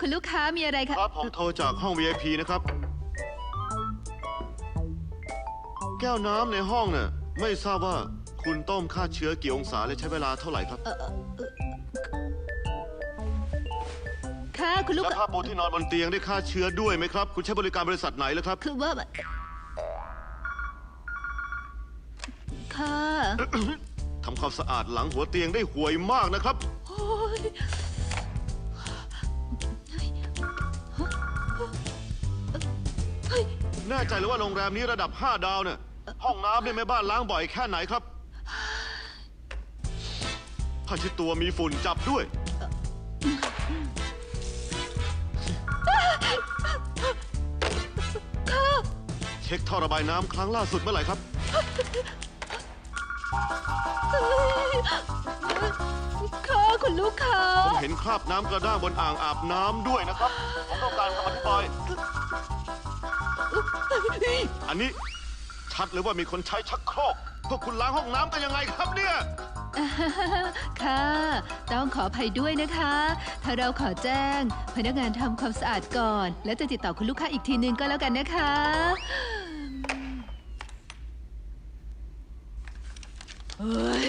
คุณลูกค้ามีอะไรคะครับผมโทรจากห้อง VIP นะครับ แก้วน้ำในห้องเนี่ยไม่ทราบว่าคุณต้มฆ่าเชื้อกี่องศาและใช้เวลาเท่าไหร่ครับค่ะคุณลูกและค้าผ้าปูที่นอนบนเตียงได้ฆ่าเชื้อด้วยไหมครับ คุณใช้บริการบริษัทไหนแล้วครับ คือว่าค่ะทำความสะอาดหลังหัวเตียงได้ห่วยมากนะครับ โอ้ย แน่ใจเลยว่าโรงแรมนี้ระดับ 5 ดาวเนี่ยห้องน้ำเนี่ยแม่บ้านล้างบ่อยแค่ไหนครับผ้าเช็ดตัวมีฝุ่นจับด้วย เช็คท่อระบายน้ำครั้งล่าสุดเมื่อไหร่ครับ ค่ะ คุณลูกค้าผมเห็นคราบน้ำกระด้างบนอ่างอาบน้ำด้วยนะครับ ผมต้องการคำอธิบาย อันนี้ชัดเลยว่ามีคนใช้ชักโครกพวกคุณล้างห้องน้ำกันยังไงครับเนี่ย ค่ะ ต้องขออภัยด้วยนะคะถ้าเราขอแจ้ง พนักงานทำความสะอาดก่อน แล้วจะติดต่อคุณลูกค้าอีกทีนึงก็แล้วกันนะคะ เฮ้ย